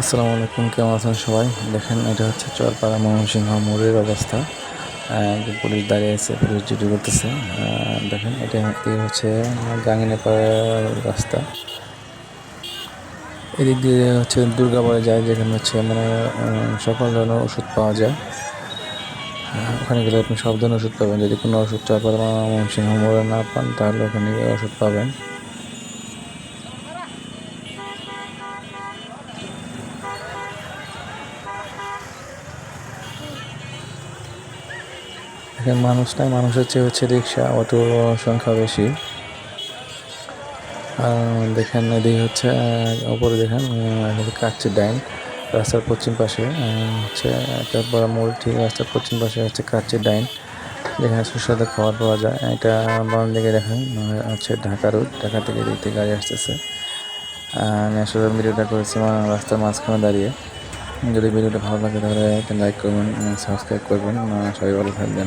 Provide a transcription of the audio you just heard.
আসসালামু আলাইকুম, কেমন আছেন সবাই? দেখেন, এটা হচ্ছে চরপাড়া ময়মনসিংহ মোড়ের অবস্থা। পুলিশ দাঁড়িয়ে আছে, পুলিশ ডিউটি করতেছে। দেখেন, এটা হচ্ছে গাঙ্গিনাপাড়ার রাস্তা। এদিক দিয়ে হচ্ছে দুর্গাবাড়ি যায়, যেখানে হচ্ছে মানে সকল ধরনের ওষুধ পাওয়া যায়। ওখানে গেলে আপনি সব ধরনের ওষুধ পাবেন। যদি কোনো ওষুধ চরপাড়া ময়মনসিংহ মোড়ে না পান, তাহলে ওখানে ওষুধ পাবেন। এখানে মানুষ নাই মানুষের চেয়ে হচ্ছে রিক্সা, অটো সংখ্যা বেশি। দেখেন এদিকে হচ্ছে ওপরে দেখেন কাচ্চি ডাইন রাস্তার পশ্চিম পাশে হচ্ছে একটা বড় মোড় ঠিক রাস্তার পশ্চিম পাশে হচ্ছে কাচ্চি ডাইন যেখানে সুস্বাদু খাবার পাওয়া যায়। এটা বাম দিকে দেখেন হচ্ছে ঢাকা রোড, ঢাকা থেকে থেকে গাড়ি আসতেছে। আমি আসলে ভিডিওটা করেছি রাস্তার মাঝখানে দাঁড়িয়ে। যদি ভিডিওটা ভালো লাগে তাহলে একটা লাইক করবেন সাবস্ক্রাইব করবেন। সবাই ভালো থাকবেন।